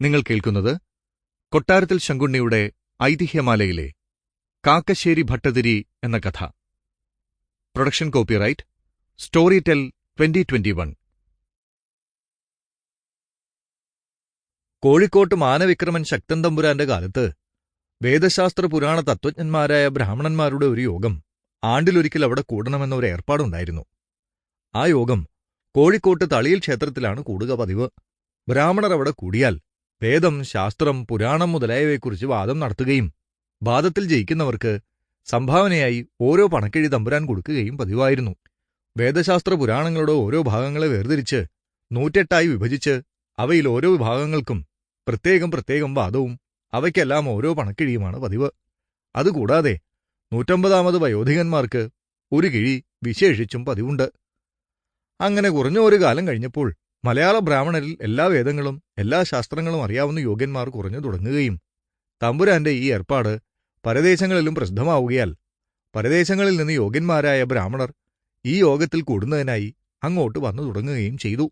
നിങ്ങൾ കേൾക്കുന്നത് കൊട്ടാരത്തിൽ ശങ്കുണ്ണിയുടെ ഐതിഹ്യമാലയിലെ കാക്കശ്ശേരി ഭട്ടതിരി എന്ന കഥ. Production copyright Storytel twenty twenty one. കോഴിക്കോട്ട് മാനവിക്രമൻ ശക്തൻ തമ്പുരാന്റെ കാലത്ത് വേദശാസ്ത്ര പുരാണ തത്വജ്ഞന്മാരായ ബ്രാഹ്മണന്മാരുടെ ഒരു യോഗം ആണ്ടിലൊരിക്കൽ അവിടെ കൂടണമെന്ന ഒരു ഏർപ്പാടുണ്ടായിരുന്നു. ആ യോഗം കോഴിക്കോട്ട് തളിയിൽ ക്ഷേത്രത്തിലാണ് കൂടുക പതിവ്. ബ്രാഹ്മണർ അവിടെ കൂടിയാൽ വേദം ശാസ്ത്രം പുരാണം മുതലായവയെക്കുറിച്ച് വാദം നടത്തുകയും വാദത്തിൽ ജയിക്കുന്നവർക്ക് സംഭാവനയായി ഓരോ പണക്കിഴി തമ്പുരാൻ കൊടുക്കുകയും പതിവായിരുന്നു. വേദശാസ്ത്ര പുരാണങ്ങളുടെ ഓരോ ഭാഗങ്ങളെ വേർതിരിച്ച് നൂറ്റെട്ടായി വിഭജിച്ച് അവയിൽ ഓരോ വിഭാഗങ്ങൾക്കും പ്രത്യേകം പ്രത്യേകം വാദവും അവയ്ക്കെല്ലാം ഓരോ പണക്കിഴിയുമാണ് പതിവ്. അതുകൂടാതെ നൂറ്റമ്പതാമത് വയോധികന്മാർക്ക് ഒരു കിഴി വിശേഷിച്ചും പതിവുണ്ട്. അങ്ങനെ കുറഞ്ഞ ഒരു കാലം കഴിഞ്ഞപ്പോൾ മലയാള ബ്രാഹ്മണരിൽ എല്ലാ വേദങ്ങളും എല്ലാ ശാസ്ത്രങ്ങളും അറിയാവുന്ന യോഗ്യന്മാർ കുറഞ്ഞു തുടങ്ങുകയും തമ്പുരാന്റെ ഈ ഏർപ്പാട് പരദേശങ്ങളിലും പ്രസിദ്ധമാവുകയാൽ പരദേശങ്ങളിൽ നിന്ന് യോഗ്യന്മാരായ ബ്രാഹ്മണർ ഈ യോഗത്തിൽ കൂടുന്നതിനായി അങ്ങോട്ട് വന്നു തുടങ്ങുകയും ചെയ്തു.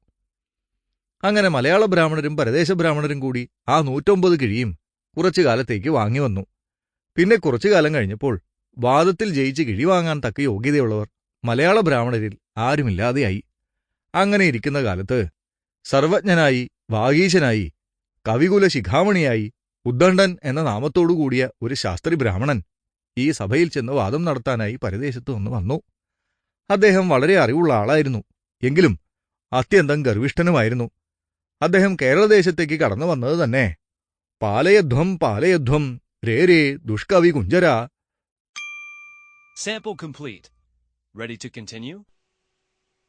അങ്ങനെ മലയാള ബ്രാഹ്മണരും പരദേശ ബ്രാഹ്മണരും കൂടി ആ നൂറ്റൊമ്പത് കിഴിയും കുറച്ചു കാലത്തേക്ക് വാങ്ങി വന്നു. പിന്നെ കുറച്ചു കാലം കഴിഞ്ഞപ്പോൾ വാദത്തിൽ ജയിച്ച് കിഴി വാങ്ങാൻ തക്ക യോഗ്യതയുള്ളവർ മലയാള ബ്രാഹ്മണരിൽ ആരുമില്ലാതെയായി. അങ്ങനെ ഇരിക്കുന്ന കാലത്ത് സർവജ്ഞനായി വാഗീശനായി കവികുല ശിഖാമണിയായി ഉദ്ദണ്ഡൻ എന്ന നാമത്തോടുകൂടിയ ഒരു ശാസ്ത്രി ബ്രാഹ്മണൻ ഈ സഭയിൽ ചെന്ന് വാദം നടത്താനായി പരദേശത്തു നിന്ന് വന്നു. അദ്ദേഹം വളരെ അറിവുള്ള ആളായിരുന്നു. എങ്കിലും അത്യന്തം ഗർവിഷ്ഠനുമായിരുന്നു. അദ്ദേഹം കേരളദേശത്തേക്ക് കടന്നു വന്നത് തന്നെ. പാലയധ്വം പാലയധ്വം രേ രേ ദുഷ്കവി കുഞ്ചര. Sample complete. Ready to continue?